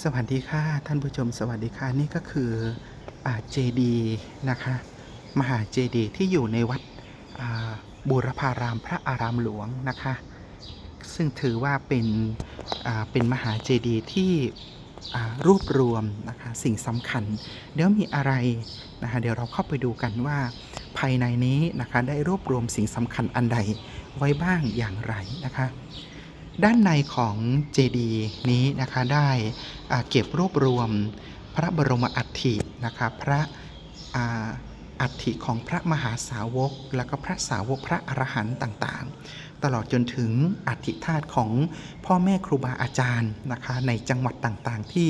สวัสดีค่ะ ท่านผู้ชมสวัสดีค่ะ นี่ก็คือเจดีนะคะ มหาเจดีที่อยู่ในวัดบูรพารามพระอารามหลวงนะคะ ซึ่งถือว่าเป็นเป็นมหาเจดีที่รวบรวมนะคะสิ่งสำคัญ เดี๋ยวมีอะไรนะคะเดี๋ยวเราเข้าไปดูกันว่าภายในนี้นะคะได้รวบรวมสิ่งสำคัญอันใดไว้บ้างอย่างไรนะคะ ด้านในของเจดีนี้นะคะได้เก็บรวบรวมพระบรมอัฐินะคะพระอัฐิของพระมหาสาวก แล้วก็พระสาวกพระอรหันต์ต่างๆ ตลอดจนถึงอัฐิธาตุของพ่อแม่ครูบาอาจารย์นะคะในจังหวัดต่างๆ ที่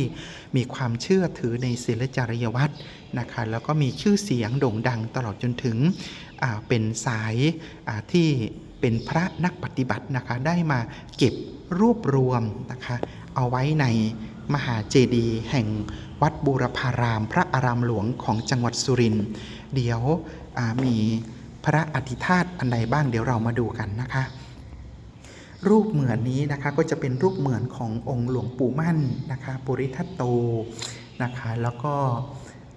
มีความเชื่อถือในศีลจริยวัตรนะคะแล้วก็มีชื่อเสียงโด่งดังตลอดจนถึงเป็นสายที่ เป็นพระนักปฏิบัตินะคะ ได้มาเก็บรวบรวมนะคะ เอาไว้ในมหาเจดีย์แห่งวัดบูรพาราม พระอารามหลวงของจังหวัดสุรินทร์เดี๋ยวมีพระอธิธาตอันใดบ้างเดี๋ยวเรามาดูกันนะคะ รูปเหมือนนี้นะคะก็จะเป็นรูปเหมือนขององค์หลวงปู่มั่นนะคะ ปุริทัตโตนะคะ แล้วก็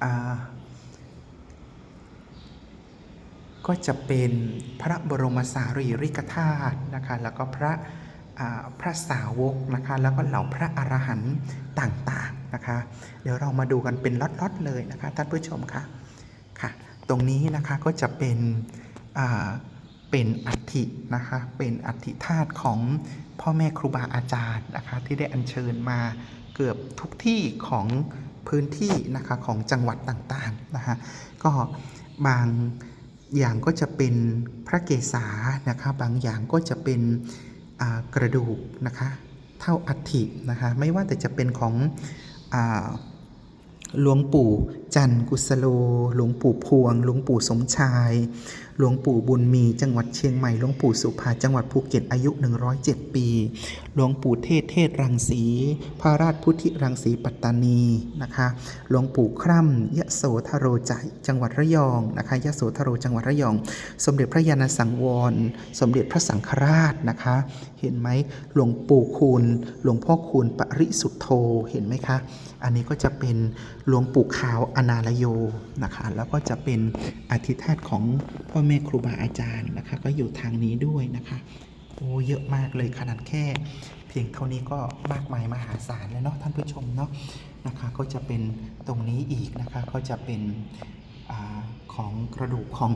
อ่า ก็จะเป็นพระบรมสารีริกธาตุนะคะแล้วก็พระพระสาวกนะคะแล้วก็เหล่าพระอรหันต์ต่างๆนะคะ เดี๋ยวเรามาดูกันเป็นล็อตๆเลยนะคะท่านผู้ชมคะค่ะ ตรงนี้นะคะก็จะเป็นเป็นอัฐินะคะเป็นอัฐิธาตุของพ่อแม่ครูบาอาจารย์นะคะที่ได้อัญเชิญมาเกือบทุกที่ของพื้นที่นะคะของจังหวัดต่างๆนะคะก็บาง อย่างก็จะเป็นพระเกศานะคะ บางอย่างก็จะเป็นกระดูกนะคะ เท่าอัฐินะคะ ไม่ว่าแต่จะเป็นของหลวงปู่ จันทร์กุสโล หลวงปู่พวง หลวงปู่สมชาย หลวงปู่บุญมี จังหวัดเชียงใหม่ หลวงปู่สุภา จังหวัดภูเก็ต อายุ 107 ปี หลวงปู่เทศเทศรังสี พระราชพุทธิรังสีปัตตานี นะคะ หลวงปู่คร่ำยะโสธโรใจ จังหวัดระยอง นะคะยะโสธโร จังหวัดระยอง สมเด็จพระยาณสังวร สมเด็จพระสังฆราช นะคะ เห็นไหมหลวงปู่คูณ หลวงพ่อคูณปริสุทธโธ เห็นไหมคะ อันนี้ก็จะเป็นหลวงปู่ขาวอนนาลโยนะคะแล้วก็จะเป็นอธิธาตของพ่อแม่ครูบาอาจารย์นะคะ ก็อยู่ทางนี้ด้วยนะคะโอ้เยอะมากเลยขนาดแค่ เพียงเท่านี้ก็มากมายมหาศาลแล้วเนาะท่านผู้ชมเนาะนะคะก็จะเป็นตรงนี้อีกนะคะก็จะเป็นอของกระดูกของ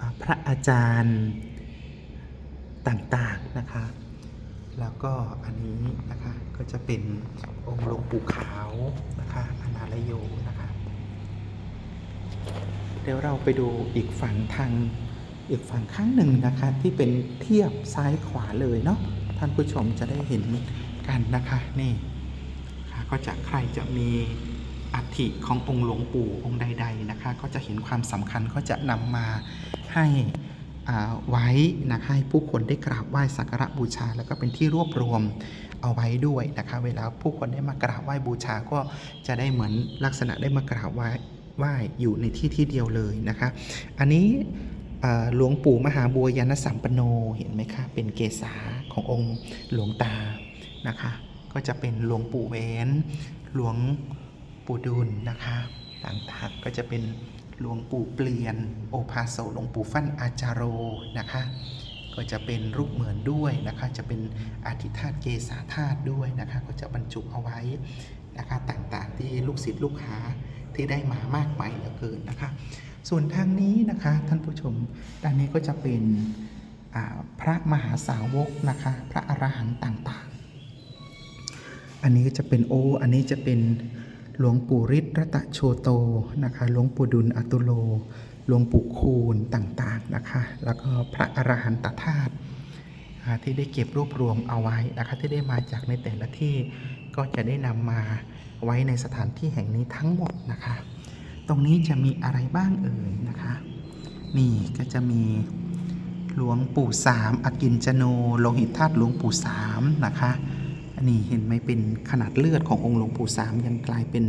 อพระอาจารย์ต่างๆนะคะ แล้วก็อันนี้นะคะก็จะเป็นองค์หลวงปู่ขาวนะคะอนาลโยนะคะ ดี๋ยวเราไปดูอีกฝั่งทางอีกฝั่งข้างหนึ่งนะคะ ที่เป็นเทียบซ้ายขวาเลยเนาะท่านผู้ชมจะได้เห็นกันนะคะนี่ก็จะใครจะมีอัฐิขององค์หลวงปู่องค์ใด ๆนะคะ ก็จะเห็นความสำคัญก็จะนำมาให้อ่าไว้นะคะให้ผู้คนได้กราบไหว้สักการะบูชา แล้วก็เป็นที่รวบรวมเอาไว้ด้วยนะคะ เวลาผู้คนได้มากราบไหว้บูชาก็จะได้เหมือนลักษณะได้มากราบไหว้ ไหว้อยู่ในที่ที่เดียวเลยนะคะ อันนี้หลวงปู่มหาบัวยานสัมปโนเห็นไหมคะ เป็นเกศาขององค์หลวงตานะคะ ก็จะเป็นหลวงปู่แหวนหลวงปู่ดุลนะคะต่างๆก็จะเป็นหลวงปู่เปลี่ยน โอภาโสหลวงปู่ฟั่นอาจารโรนะคะ ก็จะเป็นรูปเหมือนด้วยนะคะ จะเป็นอธิธาตุเกษาธาตุด้วยนะคะ ก็จะบรรจุเอาไว้นะคะต่างๆ ที่ลูกศิษย์ลูกหา ที่ได้มามากมายเหลือเกินนะคะ ส่วนทางนี้นะคะท่านผู้ชมด้านนี้ก็จะเป็นพระมหาสาวกนะคะ พระอรหันต์ต่างๆ อันนี้ก็จะเป็นโอ อันนี้จะเป็นหลวงปู่ฤทธิ์รัตโชโตนะคะ หลวงปู่ดุลอตุโล หลวงปู่คูณต่างๆนะคะ แล้วก็พระอรหันตธาตุที่ได้เก็บรวบรวมเอาไว้นะคะ ที่ได้มาจากในแต่ละที่ก็จะได้นำมา ไว้ในสถานที่แห่งนี้ทั้งหมดนะคะ ตรงนี้จะมีอะไรบ้างเอ่ยนะคะ นี่ก็จะมีหลวงปู่สามอกินจโนโลหิตธาตุหลวงปู่สามนะคะอันนี้เห็นไหมเป็นขนาดเลือดขององค์หลวงปู่สามยังกลายเป็น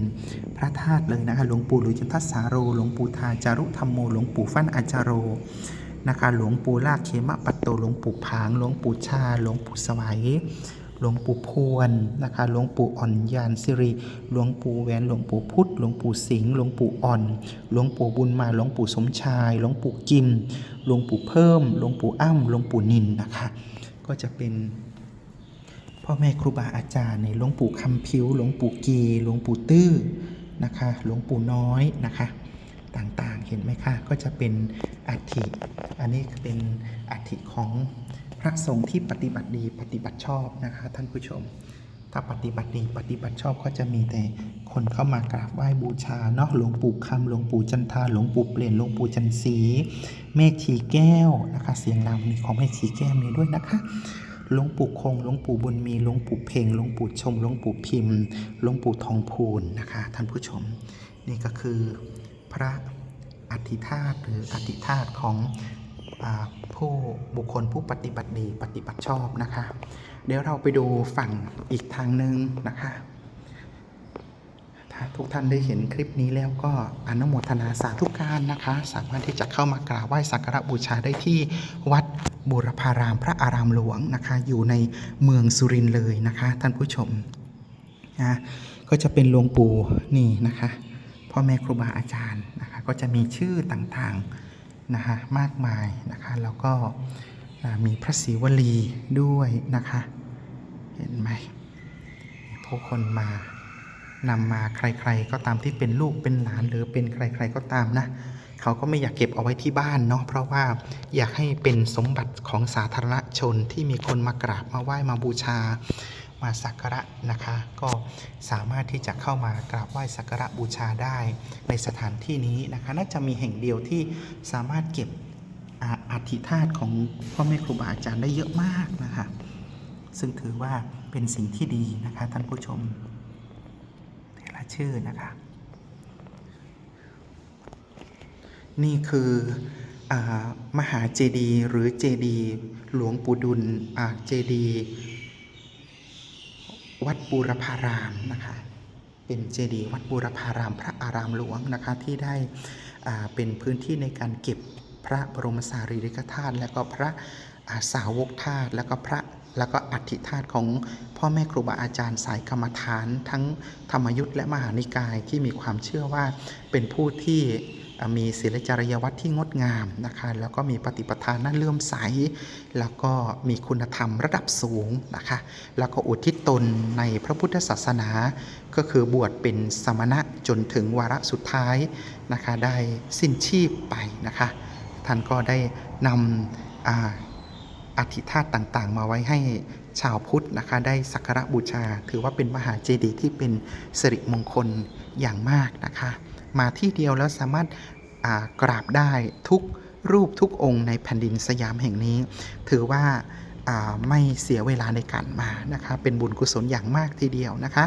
พระธาตุเลยนะคะหลวงปู่หลุยจันทสสาโรหลวงปู่ทาจารุธรรมโมหลวงปู่ฟั่นอาจารโรนะคะหลวงปู่ลากเขมะปัตโตหลวงปู่ผางหลวงปู่ชาหลวงปู่สวัย หลวงปู่พวนนะคะหลวงปู่อ่อนยานสิริหลวงปู่แหวนหลวงปู่พุทธหลวงปู่สิงห์หลวงปู่อ่อน หลวงปู่บุญมาหลวงปู่สมชาย หลวงปู่กิม หลวงปู่เพิ่ม หลวงปู่อ้ำหลวงปู่นินนะคะ ก็จะเป็นพ่อแม่ครูบาอาจารย์ในหลวงปู่คำพิ้วหลวงปู่กีหลวงปู่ตื้อนะคะหลวงปู่น้อยนะคะต่างๆเห็นไหมคะก็จะเป็นอัฐิ อันนี้เป็นอัฐิของ พระสงฆ์ที่ปฏิบัติดีปฏิบัติชอบนะคะท่านผู้ชม ถ้าปฏิบัติดีปฏิบัติชอบก็จะมีแต่คนเข้ามากราบไหว้บูชาเนาะหลวงปู่คำหลวงปู่จันทาหลวงปู่เปลี่ยนหลวงปู่จันสีแม่ชีแก้วนะคะ เสียงรำมีของแม่ชีแก้วมีด้วยนะคะหลวงปู่คงหลวงปู่บุญมีหลวงปู่เพ่งหลวงปู่ชมหลวงปู่พิมพ์หลวงปู่ทองพูนนะคะ ท่านผู้ชม นี่ก็คือพระอธิธาตหรืออธิธาตของ ผู้บุคคลผู้ปฏิบัติดีปฏิบัติชอบนะคะ เดี๋ยวเราไปดูฝั่งอีกทางหนึ่งนะคะถ้าทุกท่านได้เห็นคลิปนี้แล้วก็อนุโมทนาสาธุการนะคะ สามารถที่จะเข้ามากราบไหว้สักการะบูชาได้ที่วัดบูรพารามพระอารามหลวงนะคะ อยู่ในเมืองสุรินทร์เลยนะคะ ท่านผู้ชมนะก็จะเป็นหลวงปู่นี่นะคะพ่อแม่ครูบาอาจารย์นะคะ ก็จะมีชื่อต่างๆ นะคะมากมายนะคะแล้วก็มีพระศิวลีด้วยนะคะเห็นไหมผู้คนมานำมาใครๆก็ตามที่เป็นลูกเป็นหลานหรือเป็นใคร ๆก็ตามนะเขาก็ไม่อยากเก็บเอาไว้ที่บ้านเนาะเพราะว่าอยากให้เป็นสมบัติของสาธารณชนที่มีคนมากราบมาไหว้มาบูชา มาสักการะนะคะ ก็สามารถที่จะเข้ามากราบไหว้สักการะบูชาได้ในสถานที่นี้นะคะน่าจะมีแห่งเดียวที่สามารถเก็บอาอธิธาตของพ่อแม่ครูบาอาจารย์ได้เยอะมากนะคะซึ่งถือว่าเป็นสิ่งที่ดีนะคะท่านผู้ชมแต่ละชื่อนะคะ นี่คืออมหาเจดีหรือเจดีหลวงปู่ดุลอ่าเจดี วัดบูรพารามนะคะเป็นเจดีย์วัดบูรพารามพระอารามหลวงนะคะที่ได้เป็นพื้นที่ในการเก็บพระบรมสารีริกธาตุและก็พระาสาวกธาตุแล้วก็พระแล้วก็อัฐิธาตุของพ่อแม่ครูบาอาจารย์สายกรรมฐาน ทั้งธรรมยุทธและมหานิกายที่มีความเชื่อว่าเป็นผู้ที่ มีศีลจริยวัตรที่งดงามนะคะแล้วก็มีปฏิปทาน่าเลื่อมใส แล้วก็มีคุณธรรมระดับสูงนะคะแล้วก็อุทิศตนในพระพุทธศาสนา ก็คือบวชเป็นสมณะจนถึงวาระสุดท้ายนะคะได้สิ้นชีพไปนะคะท่านก็ได้นำออธิธาตต่างๆ มาไว้ให้ชาวพุทธนะคะได้สักการะบูชา ถือว่าเป็นมหาเจดีย์ที่เป็นสิริมงคลอย่างมากนะคะ มาที่เดียวแล้วสามารถกราบได้ทุกรูปทุกองค์ในแผ่นดินสยามแห่งนี้ ถือว่าอ่าไม่เสียเวลาในการมานะคะ เป็นบุญกุศลอย่างมากทีเดียวนะคะ